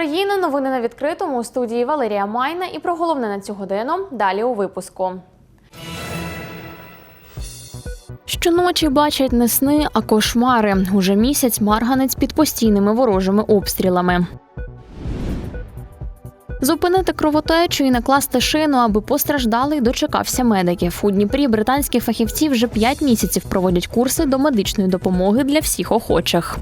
України. Новини на відкритому у студії Валерія Майна. І про головне на цю годину далі у випуску. Щоночі бачать не сни, а кошмари. Уже місяць марганець під постійними ворожими обстрілами. Зупинити кровотечу і накласти шину, аби постраждалий дочекався медиків. У Дніпрі британські фахівці вже 5 місяців проводять курси до медичної допомоги для всіх охочих.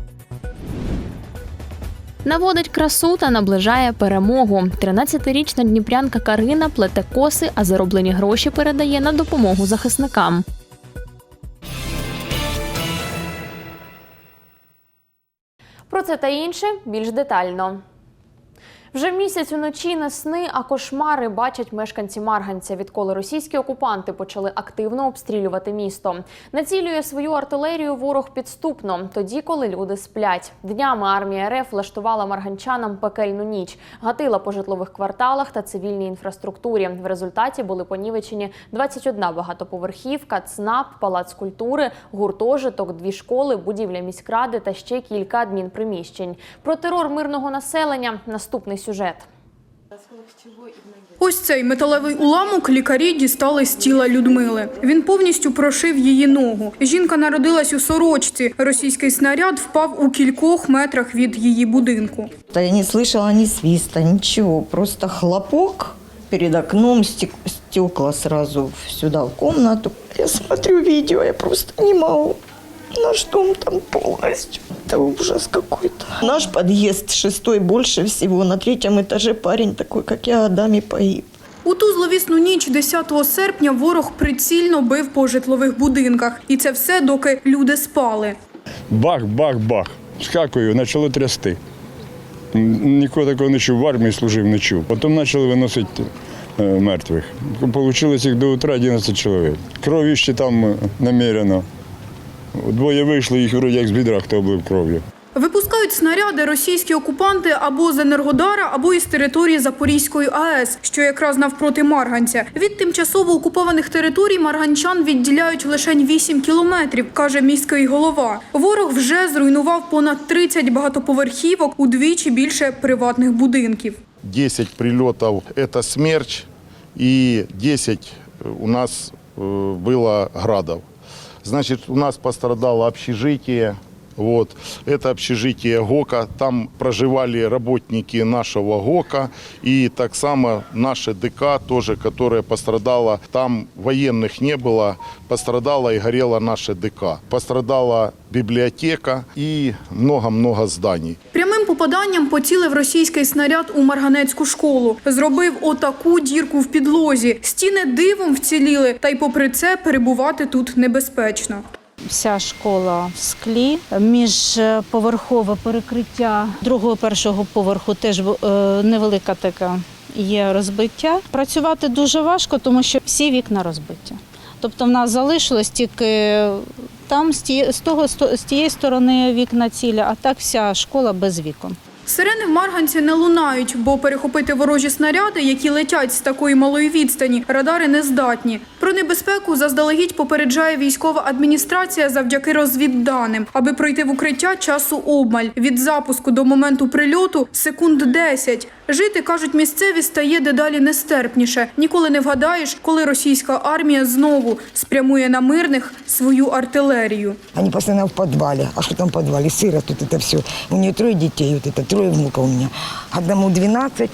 Наводить красу та наближає перемогу. 13-річна дніпрянка Карина плете коси, а зароблені гроші передає на допомогу захисникам. Про це та інше більш детально. Вже місяць уночі не сни, а кошмари бачать мешканці Марганця, відколи російські окупанти почали активно обстрілювати місто. Націлює свою артилерію ворог підступно, тоді, коли люди сплять. Днями армія РФ влаштувала марганчанам пекельну ніч, гатила по житлових кварталах та цивільній інфраструктурі. В результаті були понівечені 21 багатоповерхівка, ЦНАП, палац культури, гуртожиток, дві школи, будівля міськради та ще кілька адмінприміщень. Про терор мирного населення наступний сюжет. Ось цей металевий уламок лікарі дістали з тіла Людмили. Він повністю прошив її ногу. Жінка народилась у сорочці. Російський снаряд впав у кількох метрах від її будинку. Да Я не слышала ни свиста, ничего. Просто хлопок перед окном, стек- стекла сразу сюда в комнату. Я смотрю видео, я просто не могу. Наш дом там полностью Это ужас какой-то. Наш подъезд шестой больше всего. На третьем этаже парень такой, как я, годами погиб. У ту зловісну ніч 10 серпня ворог прицільно бив по житлових будинках. І це все, доки люди спали. Бах, бах, бах. Скакую, почало трясти. М, Ніколи такого не чув, в армії служив, не чув. Потім почали виносити е, мертвих. Получилось їх до утра 11 чоловік. Крові ще там е, намірено. Двоє вийшли, їх вроді як з відра, хто облив кров'ю. Випускають снаряди російські окупанти або з Енергодара, або із території Запорізької АЕС, що якраз навпроти Марганця. Від тимчасово окупованих територій марганчан відділяють лише 8 кілометрів, каже міський голова. Ворог вже зруйнував понад 30 багатоповерхівок, удвічі більше приватних будинків. 10 прилетов – это смерч, и 10 у нас э, было градов. Значит, у нас пострадало общежитие, вот. Это общежитие ГОКа. Там проживали работники нашего ГОКа. И так само наше ДК тоже, которое пострадало. Там военных не было. Пострадало и горело наше ДК. Пострадала библиотека и много-много зданий. Прямим попаданням поцілив російський снаряд у Марганецьку школу. Зробив отаку дірку в підлозі. Стіни дивом вціліли, та й попри це перебувати тут небезпечно. Вся школа в склі, міжповерхове перекриття другого першого поверху теж е, невелика така є розбиття. Працювати дуже важко, тому що всі вікна розбиті. Тобто в нас залишилось тільки там з тієї, з того, з тієї сторони вікна ціля, а так вся школа без вікон. Сирени в Марганці не лунають, бо перехопити ворожі снаряди, які летять з такої малої відстані, радари не здатні. Про небезпеку заздалегідь попереджає військова адміністрація завдяки розвідданим. Аби пройти в укриття часу обмаль. Від запуску до моменту прильоту секунд 10. Жити, кажуть місцеві, стає дедалі нестерпніше. Ніколи не вгадаєш, коли російська армія знову спрямує на мирних свою артилерію. Они постоянно в подвале. А что там в подвале? Сыро тут это все. У нее трое детей, вот это трое внуков у меня. Одному 12,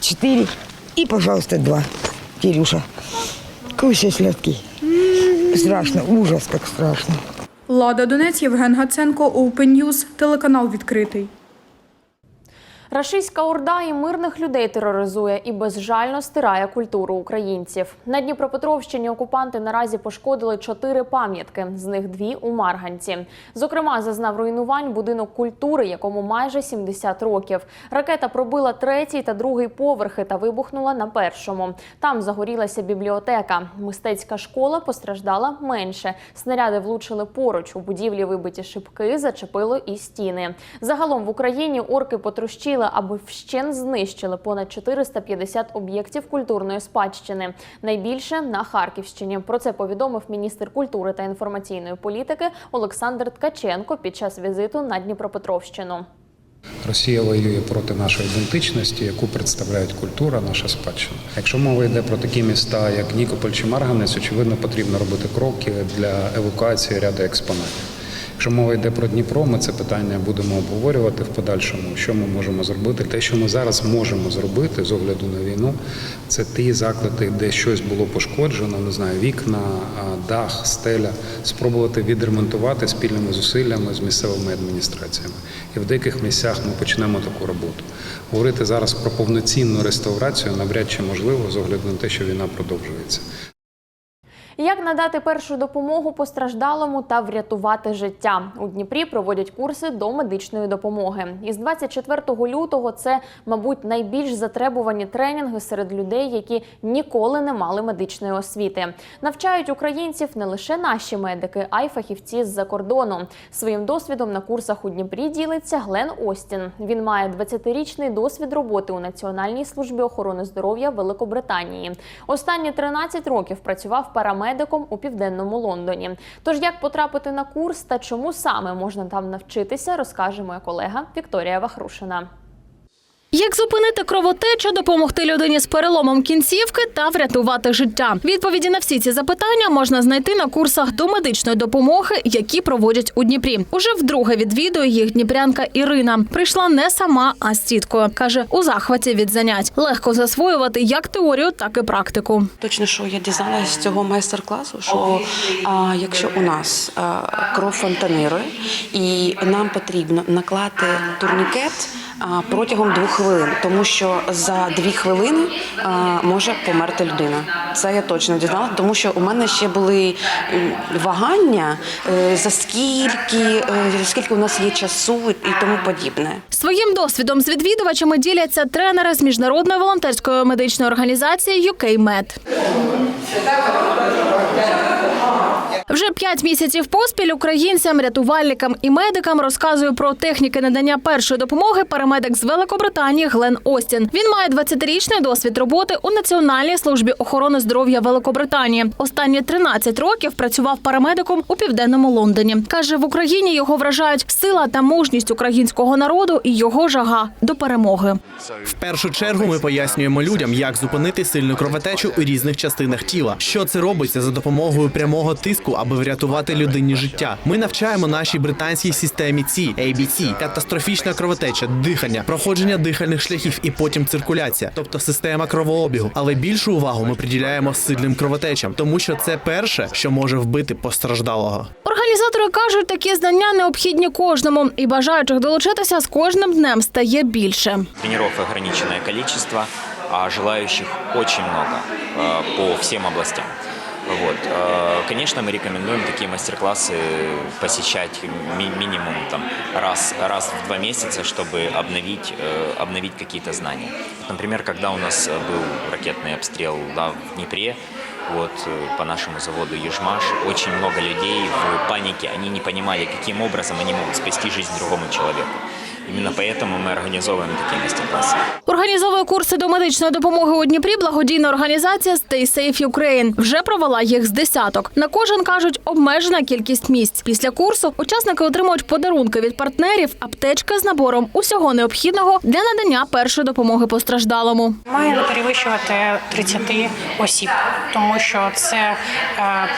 4 и, пожалуйста, два. Кирюша. Куся сладкий. Страшно, ужас, как страшно. Лада Донець, Євген Гаценко, Open News, телеканал відкритий. Рашистська орда і мирних людей тероризує і безжально стирає культуру українців. На Дніпропетровщині окупанти наразі пошкодили чотири пам'ятки, з них дві у Марганці. Зокрема, зазнав руйнувань будинок культури, якому майже 70 років. Ракета пробила третій та другий поверхи та вибухнула на першому. Там загорілася бібліотека. Мистецька школа постраждала менше. Снаряди влучили поруч. У будівлі вибиті шибки, зачепило і стіни. Загалом в Україні орки потрощили, аби вщен знищили понад 450 об'єктів культурної спадщини. Найбільше на Харківщині. Про це повідомив міністр культури та інформаційної політики Олександр Ткаченко під час візиту на Дніпропетровщину. Росія воює проти нашої ідентичності, яку представляють культура, наша спадщина. Якщо мова йде про такі міста, як Нікополь чи Марганець, очевидно, потрібно робити кроки для евакуації ряду експонатів. Якщо мова йде про Дніпро, ми це питання будемо обговорювати в подальшому. Що ми можемо зробити? Те, що ми зараз можемо зробити з огляду на війну, це ті заклади, де щось було пошкоджено, не знаю, вікна, дах, стеля, спробувати відремонтувати спільними зусиллями з місцевими адміністраціями. І в деяких місцях ми почнемо таку роботу. Говорити зараз про повноцінну реставрацію навряд чи можливо з огляду на те, що війна продовжується. Як надати першу допомогу постраждалому та врятувати життя у Дніпрі проводять курси до медичної допомоги. Із 24 лютого це, мабуть, найбільш затребувані тренінги серед людей, які ніколи не мали медичної освіти. Навчають українців не лише наші медики, а й фахівці з-за кордону. Своїм досвідом на курсах у Дніпрі ділиться Глен Остін. Він має 20-річний досвід роботи у Національній службі охорони здоров'я Великобританії. Останні 13 років працював парамедиком у південному Лондоні. Тож як потрапити на курс та чому саме можна там навчитися, розкаже моя колега Вікторія Вахрушина. Як зупинити кровотечу, допомогти людині з переломом кінцівки та врятувати життя? Відповіді на всі ці запитання можна знайти на курсах до медичної допомоги, які проводять у Дніпрі. Уже вдруге відвідує їх дніпрянка Ірина. Прийшла не сама, а з тіткою. каже у захваті від занять. Легко засвоювати як теорію, так і практику. Точно, що я дізналася з цього майстер-класу, що а, якщо у нас а, кров фонтанирує і нам потрібно наклати турнікет протягом двох хвилин, тому що за дві хвилини може померти людина. Це я точно дізналася, тому що у мене ще були вагання е, за скільки, е, скільки у нас є часу і тому подібне. Своїм досвідом з відвідувачами діляться тренери з міжнародної волонтерської медичної організації UK Med. Вже п'ять місяців поспіль українцям, рятувальникам і медикам розказує про техніки надання першої допомоги парамедик з Великобританії Глен Остін. Він має 20-річний досвід роботи у Національній службі охорони здоров'я Великобританії. Останні 13 років працював парамедиком у південному Лондоні. каже, в Україні його вражають сила та мужність українського народу і його жага до перемоги. В першу чергу ми пояснюємо людям, як зупинити сильну кровотечу у різних частинах тіла. Що це робиться за допомогою прямого тиску, аби врятувати людині життя. Ми навчаємо нашій британській системі ці ABC, катастрофічна кровотеча, дихання, проходження дихальних шляхів і потім циркуляція, тобто система кровообігу. Але більшу увагу ми приділяємо сильним кровотечам, тому що це перше, що може вбити постраждалого. Організатори кажуть, такі знання необхідні кожному, і бажаючих долучитися з кожним днем стає більше. Тренеров ограниченное количество, а желающих очень много э, по всем областям. Вот. э, Конечно, мы рекомендуем такие мастер-классы посещать ми- минимум там, раз, раз в два месяца, чтобы обновить, э, обновить какие-то знания. Вот, Например, когда у нас э, был ракетный обстрел да, в Днепре, вот, э, по нашему заводу Ежмаш, очень много людей в панике, они не понимали, каким образом они могут спасти жизнь другому человеку. Именно поэтому мы организовываем такие мастер-классы. Організовує курси до медичної допомоги у Дніпрі благодійна організація Stay Safe Ukraine. Вже провела їх з десяток. На кожен кажуть обмежена кількість місць. Після курсу учасники отримують подарунки від партнерів, аптечки з набором усього необхідного для надання першої допомоги постраждалому. Має не перевищувати 30 осіб, тому що це е,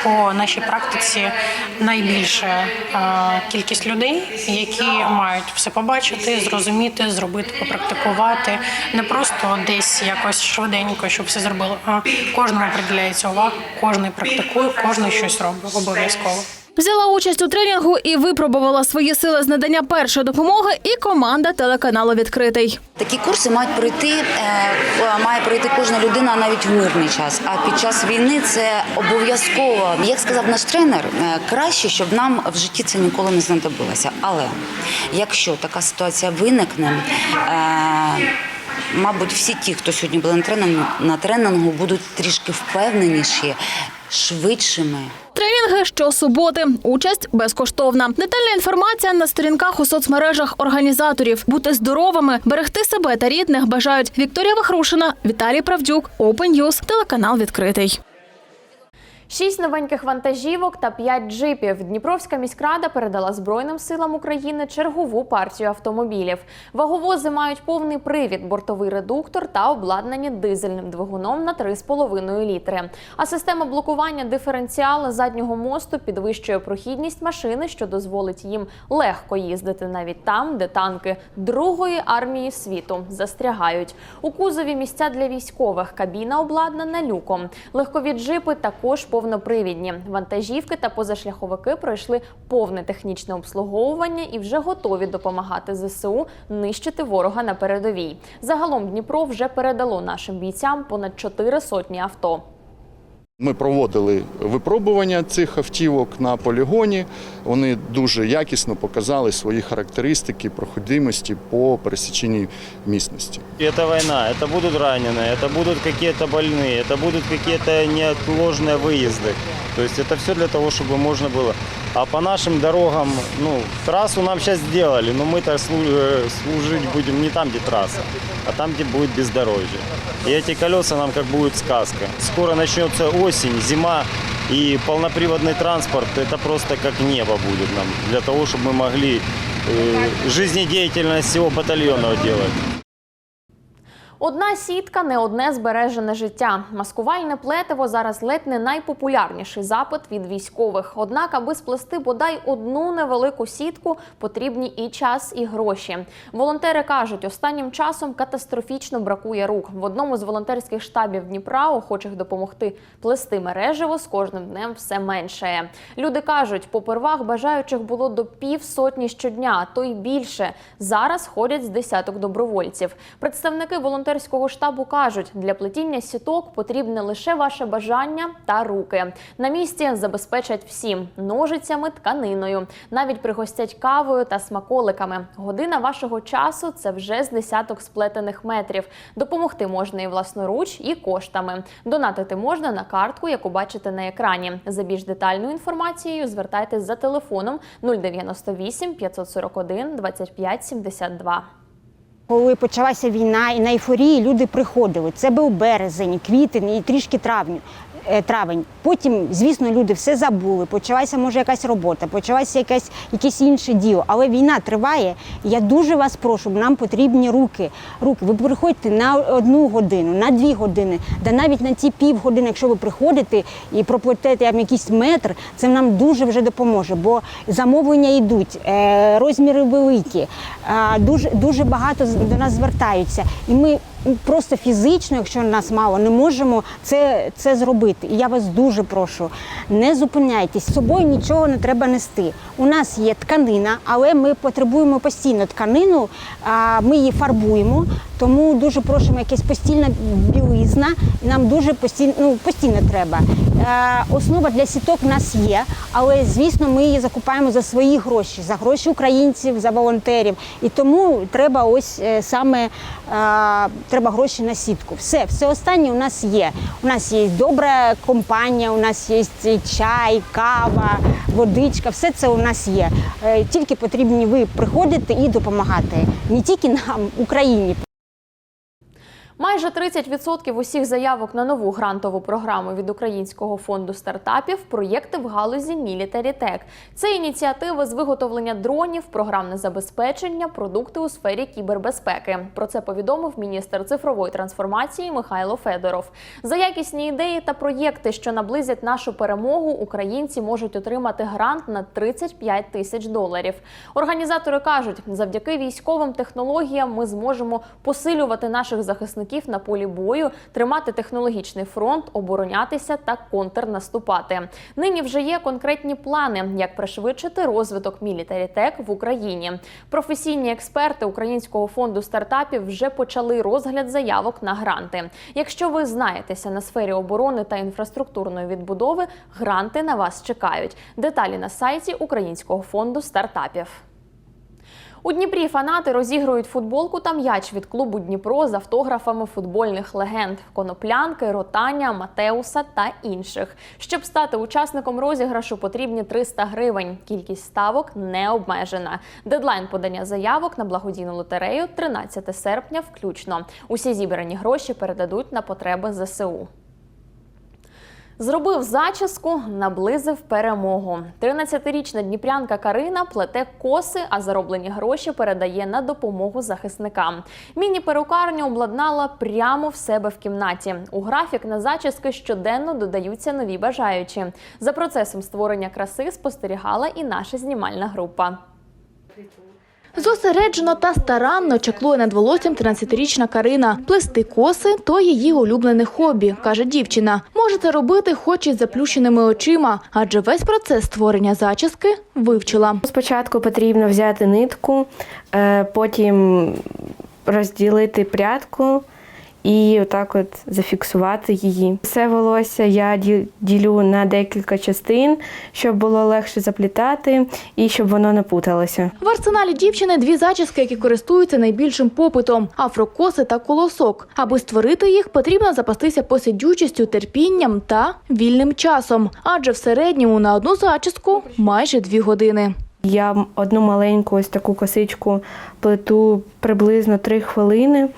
по нашій практиці найбільша е, кількість людей, які мають все побачити, зрозуміти, зробити, попрактикувати. Не просто десь якось швиденько, щоб все зробили. А кожному приділяється увага, кожен практикує, кожен щось робить обов'язково. Взяла участь у тренінгу і випробувала свої сили з надання першої допомоги. І команда телеканалу відкритий. Такі курси мають пройти, е, має пройти кожна людина навіть в мирний час. А під час війни це обов'язково. Як сказав наш тренер, е, краще, щоб нам в житті це ніколи не знадобилося. Але якщо така ситуація виникне, е, мабуть, всі ті, хто сьогодні були на тренінгу, будуть трішки впевненіші, швидшими. Тренінги щосуботи. Участь безкоштовна. Детальна інформація на сторінках у соцмережах організаторів. Бути здоровими, берегти себе та рідних бажають Вікторія Вахрушина, Віталій Правдюк, Open телеканал відкритий. Шість новеньких вантажівок та п'ять джипів. Дніпровська міськрада передала Збройним силам України чергову партію автомобілів. Ваговози мають повний привід, бортовий редуктор та обладнані дизельним двигуном на 3,5 літри. А система блокування диференціала заднього мосту підвищує прохідність машини, що дозволить їм легко їздити навіть там, де танки Другої армії світу застрягають. У кузові місця для військових, кабіна обладнана люком. Легкові джипи також повнопривідні. Вантажівки та позашляховики пройшли повне технічне обслуговування і вже готові допомагати ЗСУ нищити ворога на передовій. Загалом Дніпро вже передало нашим бійцям понад чотири сотні авто. Ми проводили випробування цих автівок на полігоні. Вони дуже якісно показали свої характеристики проходимості по пересіченій місності. Это война, это будут раненые, это будут какие-то больные, это будут какие-то неотложные выезды. То есть это все для того, чтобы можно было. А по нашим дорогам, ну, трассу нам сейчас сделали, но мы-то слу- э, служить будем не там, где трасса, а там, где будет бездорожье. И эти колеса нам как будет сказка. Скоро начнется осень, зима, и полноприводный транспорт это просто как небо будет нам для того, чтобы мы могли э, жизнедеятельность всего батальона делать. Одна сітка не одне збережене життя. Маскувальне плетиво зараз ледь не найпопулярніший запит від військових. Однак, аби сплести бодай одну невелику сітку, потрібні і час, і гроші. Волонтери кажуть, останнім часом катастрофічно бракує рук. В одному з волонтерських штабів Дніпра охочих допомогти плести мережево з кожним днем все меншає. Люди кажуть, попервах бажаючих було до пів сотні щодня, а то й більше. Зараз ходять з десяток добровольців. Представники волонтерського штабу кажуть, для плетіння сіток потрібне лише ваше бажання та руки. На місці забезпечать всім ножицями, тканиною, навіть пригостять кавою та смаколиками. Година вашого часу це вже з десяток сплетених метрів. Допомогти можна і власноруч, і коштами. Донатити можна на картку, яку бачите на екрані. За більш детальною інформацією звертайтесь за телефоном 098 541 25 72. Коли почалася війна і на ейфорії люди приходили. Це був березень, квітень і трішки травню. Е, Травень. Потім, звісно, люди все забули. Почалася може якась робота, почалася якась якесь інше діло. Але війна триває. Я дуже вас прошу, нам потрібні руки. Руки. Ви приходьте на одну годину, на дві години, да навіть на ті півгодини, якщо ви приходите і проплетете якийсь метр, це нам дуже вже допоможе. Бо замовлення йдуть, е, розміри великі, дуже дуже багато до нас звертаються, і ми. Просто фізично, якщо нас мало, не можемо це, це зробити. І я вас дуже прошу, не зупиняйтесь. З собою нічого не треба нести. У нас є тканина, але ми потребуємо постійно тканину, ми її фарбуємо, тому дуже просимо якась постільна білизна. Нам дуже постійно, ну, постійно треба. Е, Основа для сіток в нас є, але звісно, ми її закупаємо за свої гроші, за гроші українців, за волонтерів. І тому треба ось е, саме е, треба гроші на сітку. Все, все останнє у нас є. У нас є добра компанія, у нас є чай, кава, водичка. Все це у нас є. Е, Тільки потрібні ви приходити і допомагати не тільки нам, Україні. Майже 30% усіх заявок на нову грантову програму від Українського фонду стартапів проєкти в галузі Military Tech. Це ініціативи з виготовлення дронів, програмне забезпечення, продукти у сфері кібербезпеки. Про це повідомив міністр цифрової трансформації Михайло Федоров. За якісні ідеї та проєкти, що наблизять нашу перемогу, українці можуть отримати грант на 35 тисяч доларів. Організатори кажуть, завдяки військовим технологіям ми зможемо посилювати наших захисників на полі бою, тримати технологічний фронт, оборонятися та контрнаступати. Нині вже є конкретні плани, як пришвидшити розвиток Tech в Україні. Професійні експерти Українського фонду стартапів вже почали розгляд заявок на гранти. Якщо ви знаєтеся на сфері оборони та інфраструктурної відбудови, гранти на вас чекають. Деталі на сайті Українського фонду стартапів. У Дніпрі фанати розігрують футболку та м'яч від клубу Дніпро з автографами футбольних легенд Коноплянки, Ротаня, Матеуса та інших. Щоб стати учасником розіграшу, потрібні 300 гривень. Кількість ставок не обмежена. Дедлайн подання заявок на благодійну лотерею 13 серпня включно. Усі зібрані гроші передадуть на потреби ЗСУ. Зробив зачіску, наблизив перемогу. 13-річна дніпрянка Карина плете коси, а зароблені гроші передає на допомогу захисникам. Міні-перукарню обладнала прямо в себе в кімнаті. У графік на зачіски щоденно додаються нові бажаючі. За процесом створення краси спостерігала і наша знімальна група. Зосереджено та старанно чаклує над волоссям 13-річна Карина. Плести коси – то її улюблене хобі, каже дівчина. Може це робити хоч з заплющеними очима, адже весь процес створення зачіски вивчила. Спочатку потрібно взяти нитку, е, потім розділити прядку і отак от зафіксувати її. Все волосся я ді- ділю на декілька частин, щоб було легше заплітати і щоб воно не путалося. В арсеналі дівчини дві зачіски, які користуються найбільшим попитом – афрокоси та колосок. Аби створити їх, потрібно запастися посидючістю, терпінням та вільним часом. Адже в середньому на одну зачіску майже дві години. Я одну маленьку ось таку косичку плету приблизно 3 хвилини,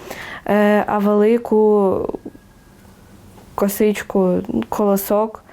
е, а велику косичку, колосок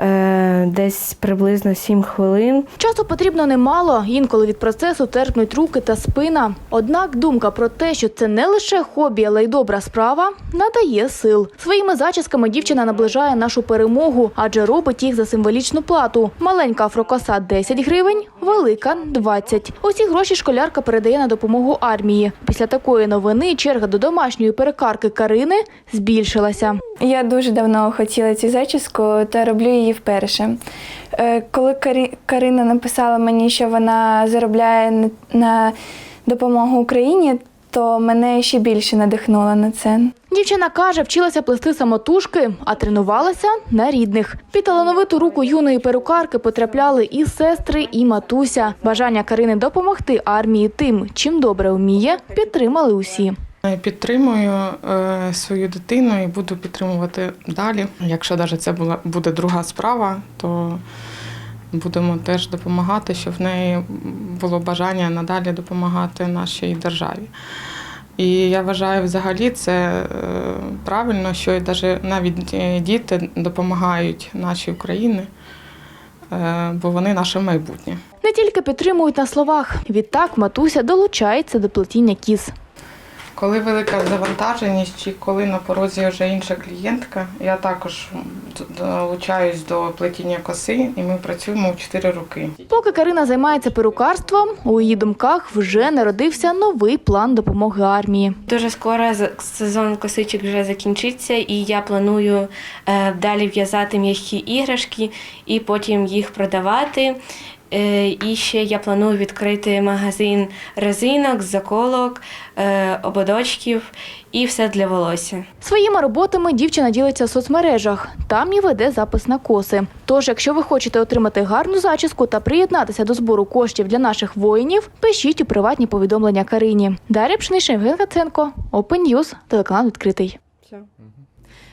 е, десь приблизно 7 хвилин. Часу потрібно немало, інколи від процесу терпнуть руки та спина. Однак думка про те, що це не лише хобі, але й добра справа, надає сил. Своїми зачісками дівчина наближає нашу перемогу, адже робить їх за символічну плату. Маленька афрокоса 10 гривень, велика 20. Усі гроші школярка передає на допомогу армії. Після такої новини черга до домашньої перекарки Карини збільшилася. Я дуже давно хотіла цю зачіску та роблю її вперше. Е, Коли Карина написала мені, що вона заробляє на допомогу Україні, то мене ще більше надихнуло на це. Дівчина каже, вчилася плести самотужки, а тренувалася на рідних. Під талановиту руку юної перукарки потрапляли і сестри, і матуся. Бажання Карини допомогти армії тим, чим добре вміє, підтримали усі. Підтримую е, свою дитину і буду підтримувати далі. Якщо навіть це була буде друга справа, то будемо теж допомагати, щоб в неї було бажання надалі допомагати нашій державі. І я вважаю, взагалі це е, правильно, що навіть е, діти допомагають нашій Україні, е, бо вони наше майбутнє. Не тільки підтримують на словах. Відтак матуся долучається до плетіння кіз. Коли велика завантаженість чи коли на порозі вже інша клієнтка, я також долучаюсь до плетіння коси, і ми працюємо в 4 роки. Поки Карина займається перукарством, у її думках вже народився новий план допомоги армії. Дуже скоро сезон косичок вже закінчиться, і я планую е, далі в'язати м'які іграшки і потім їх продавати. Е, І ще я планую відкрити магазин резинок, заколок, е, ободочків і все для волосся. Своїми роботами дівчина ділиться в соцмережах. Там і веде запис на коси. Тож, якщо ви хочете отримати гарну зачіску та приєднатися до збору коштів для наших воїнів, пишіть у приватні повідомлення Карині. Дар'я Пшниш, Євген Каценко, Open News, телеканал відкритий.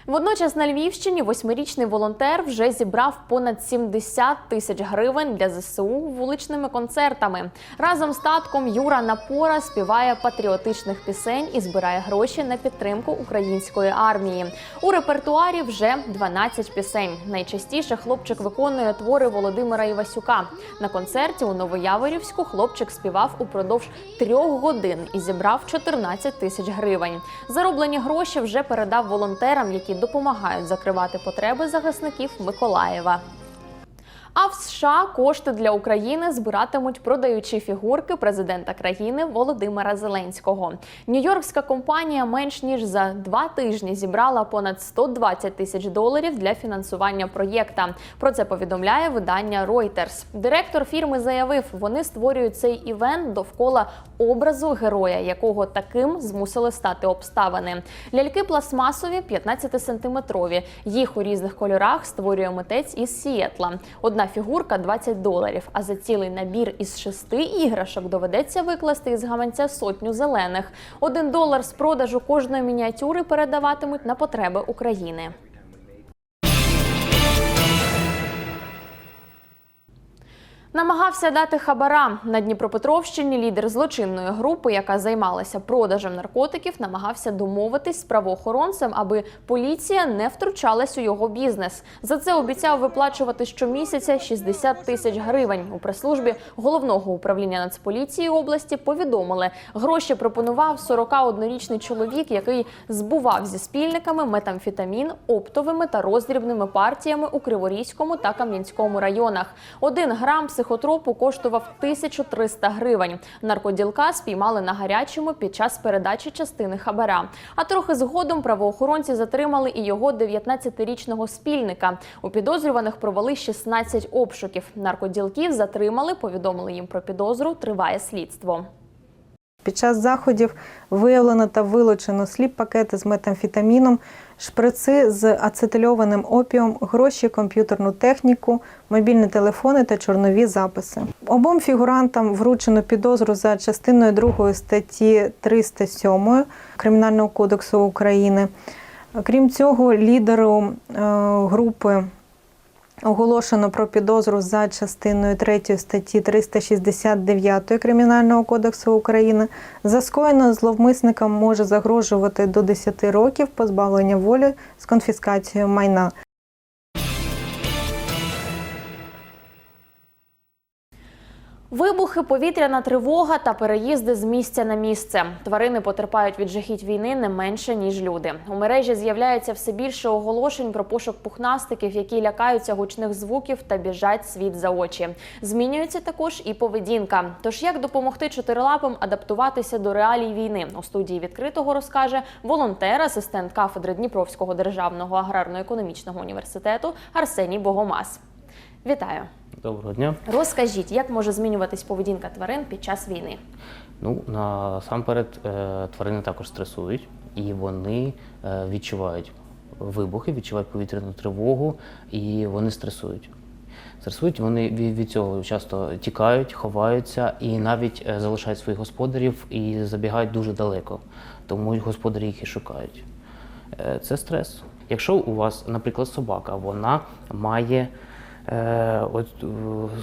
Водночас на Львівщині восьмирічний волонтер вже зібрав понад 70 тисяч гривень для ЗСУ вуличними концертами. Разом з татком Юра Напора співає патріотичних пісень і збирає гроші на підтримку української армії. У репертуарі вже 12 пісень. Найчастіше хлопчик виконує твори Володимира Івасюка. На концерті у Новояворівську хлопчик співав упродовж трьох годин і зібрав 14 тисяч гривень. Зароблені гроші вже передав волонтерам, які допомагають закривати потреби захисників Миколаєва. А в США кошти для України збиратимуть продаючи фігурки президента країни Володимира Зеленського. Нью-Йоркська компанія менш ніж за два тижні зібрала понад 120 тисяч доларів для фінансування проєкта. Про це повідомляє видання Reuters. Директор фірми заявив, вони створюють цей івент довкола образу героя, якого таким змусили стати обставини. Ляльки пластмасові 15-сантиметрові. Їх у різних кольорах створює митець із Сієтла. Одна фігурка 20 доларів. А за цілий набір із шести іграшок доведеться викласти із гаманця сотню зелених. Один долар з продажу кожної мініатюри передаватимуть на потреби України. Намагався дати хабара на Дніпропетровщині. Лідер злочинної групи, яка займалася продажем наркотиків, намагався домовитись з правоохоронцем, аби поліція не втручалась у його бізнес. За це обіцяв виплачувати щомісяця 60 тисяч гривень. У прес-службі головного управління Нацполіції області повідомили, гроші пропонував 41-річний чоловік, який збував зі спільниками метамфетамін оптовими та роздрібними партіями у Криворізькому та Кам'янському районах. Один грам психотропу коштував 1300 гривень. Наркоділка спіймали на гарячому під час передачі частини хабара. А трохи згодом правоохоронці затримали і його 19-річного спільника. У підозрюваних провели 16 обшуків. Наркоділків затримали, повідомили їм про підозру. Триває слідство. Під час заходів виявлено та вилучено сліп-пакети з метамфетаміном, шприци з ацетильованим опіум, гроші, комп'ютерну техніку, мобільні телефони та чорнові записи. Обом фігурантам вручено підозру за частиною 2 статті 307 Кримінального кодексу України. Крім цього, лідеру е, групи Оголошено про підозру за частиною 3 статті 369 Кримінального кодексу України. За скоєно зловмисникам може загрожувати до 10 років позбавлення волі з конфіскацією майна. Вибухи, повітряна тривога та переїзди з місця на місце. Тварини потерпають від жахіть війни не менше ніж люди. У мережі з'являється все більше оголошень про пошук пухнастиків, які лякаються гучних звуків та біжать світ за очі. Змінюється також і поведінка. Тож як допомогти чотирилапим адаптуватися до реалій війни? У студії відкритого розкаже волонтер, асистент кафедри Дніпровського державного аграрно-економічного університету Арсеній Богомаз. Вітаю! Доброго дня. Розкажіть, як може змінюватись поведінка тварин під час війни? Ну насамперед е, тварини також стресують і вони е, відчувають вибухи, відчувають повітряну тривогу і вони стресують. Стресують, вони від цього часто тікають, ховаються і навіть е, залишають своїх господарів і забігають дуже далеко, тому господарі їх і шукають. Це стрес. Якщо у вас, наприклад, собака, вона має от, е,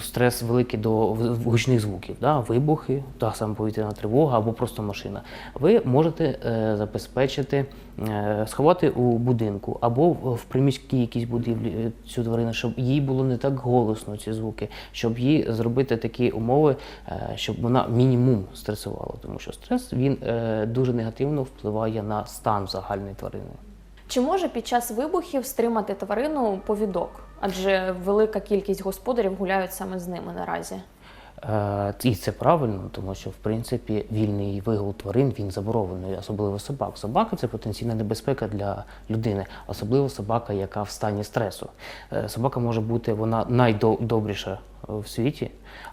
стрес великий до гучних звуків, да? вибухи, та сама повітряна тривога або просто машина, ви можете е, забезпечити, е, сховати у будинку або в приміській якійсь будівлі е, цю тварину, щоб їй було не так голосно ці звуки, щоб їй зробити такі умови, е, щоб вона мінімум стресувала, тому що стрес він е, дуже негативно впливає на стан загальної тварини. Чи може під час вибухів стримати тварину повідок? Адже велика кількість господарів гуляють саме з ними наразі. Е, І це правильно, тому що в принципі вільний вигул тварин він заборонений, особливо собак. Собака це потенційна небезпека для людини, особливо собака, яка в стані стресу. Е, Собака може бути вона найдобріша в світі,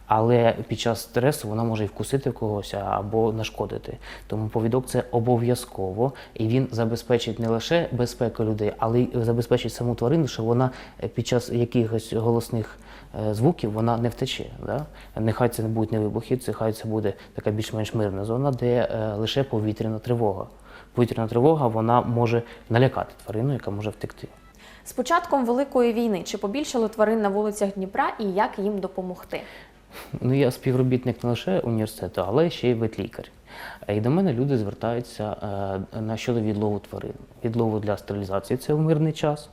але під час стресу вона може і вкусити когось або нашкодити. Тому повідок це обов'язково, і він забезпечить не лише безпеку людей, але й забезпечить саму тварину, що вона е, під час якихось голосних е, звуків вона не втече. Да? Нехай це не будуть не вибухи, це хай це буде така більш-менш мирна зона, де е, лише повітряна тривога. Повітряна тривога вона може налякати тварину, яка може втекти. З початком великої війни чи побільшало тварин на вулицях Дніпра і як їм допомогти? Ну, я співробітник не лише університету, але ще й ветлікар. Е, І до мене люди звертаються е, на щодо відлову тварин. Відлову для стерилізації це в мирний час.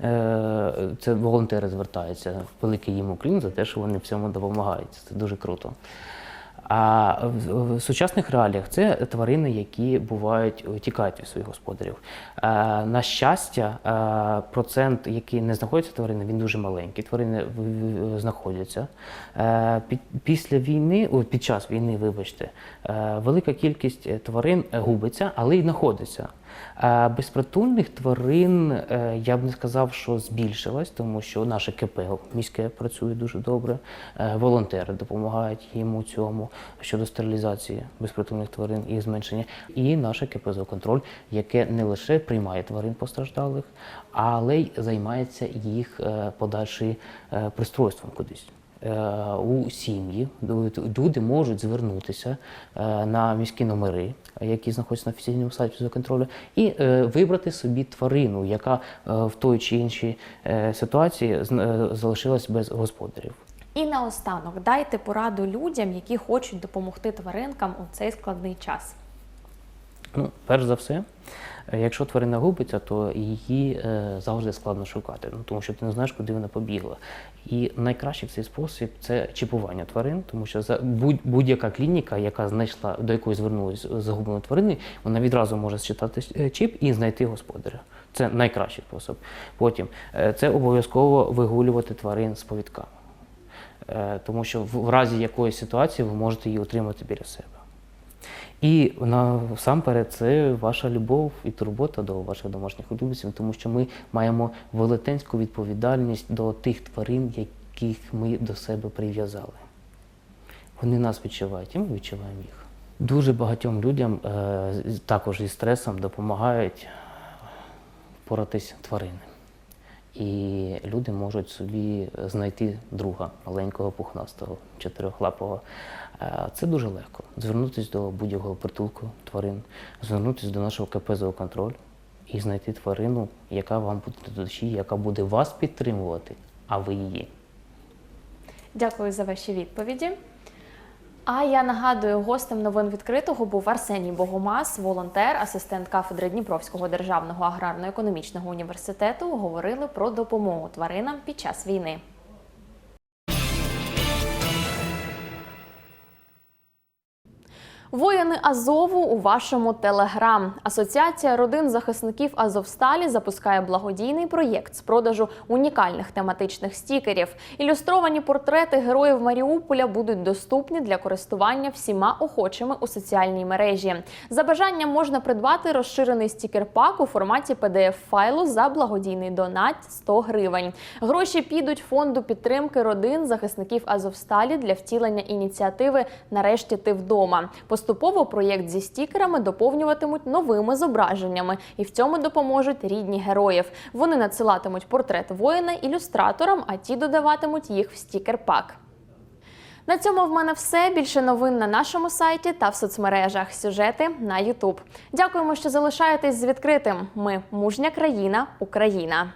Е, Це волонтери звертаються. в Великий їм уклін за те, що вони в цьому допомагають. Це дуже круто. А в, сучасних реаліях це тварини, які бувають тікають від своїх господарів. Е, на щастя, е, процент, який не знаходиться тварини, він дуже маленький. Тварини знаходяться. Е, після війни, під час війни, вибачте, велика кількість тварин губиться, але й знаходиться. Е, Безпритульних тварин е, я б не сказав, що збільшилось, тому що наше КП міське працює дуже добре. Е, Волонтери допомагають їм у цьому щодо стерилізації безпритульних тварин і зменшення. І наше КП «Зооконтроль», яке не лише приймає тварин постраждалих, але й займається їх подальшим пристройством кудись. Е, у сім'ї люди можуть звернутися е, на міські номери, які знаходяться на офіційному сайті контролю, і е, вибрати собі тварину, яка в той чи іншій ситуації залишилась без господарів. І наостанок дайте пораду людям, які хочуть допомогти тваринкам у цей складний час. Ну, перш за все, е, якщо тварина губиться, то її е, завжди складно шукати, ну, тому що ти не знаєш, куди вона побігла. І найкращий цей спосіб це чіпування тварин, тому що за будь- будь-яка клініка, яка знайшла до якої звернулись загублені тварини, вона відразу може считати е, чіп і знайти господаря. Це найкращий спосіб. Потім це обов'язково вигулювати тварин з повідками. Тому що в разі якоїсь ситуації ви можете її отримати біля себе. І насамперед це ваша любов і турбота до ваших домашніх улюбленців, тому що ми маємо велетенську відповідальність до тих тварин, яких ми до себе прив'язали. Вони нас відчувають, і ми відчуваємо їх. Дуже багатьом людям е, також із стресом допомагають поратись тварини. І люди можуть собі знайти друга маленького пухнастого, чотирьохлапого. Е, Це дуже легко. Звернутися до будь-якого притулку тварин, звернутися до нашого КП «Зооконтроль» і знайти тварину, яка вам буде до душі, яка буде вас підтримувати, а ви її. Дякую за ваші відповіді. А я нагадую, гостем новин відкритого був Арсеній Богомаз, волонтер, асистент кафедри Дніпровського державного аграрно-економічного університету. Говорили про допомогу тваринам під час війни. Воїни Азову у вашому телеграм. Асоціація родин захисників Азовсталі запускає благодійний проєкт з продажу унікальних тематичних стікерів. Ілюстровані портрети героїв Маріуполя будуть доступні для користування всіма охочими у соціальній мережі. За бажанням можна придбати розширений стікер-пак у форматі pdf файлу за благодійний донат 100 гривень. Гроші підуть фонду підтримки родин захисників Азовсталі для втілення ініціативи Нарешті ти вдома. Поступово проєкт зі стікерами доповнюватимуть новими зображеннями, і в цьому допоможуть рідні героїв. Вони надсилатимуть портрет воїна ілюстраторам, а ті додаватимуть їх в стікер-пак. На цьому в мене все. Більше новин на нашому сайті та в соцмережах. Сюжети на Ютуб. Дякуємо, що залишаєтесь з відкритим. Ми мужня країна, Україна.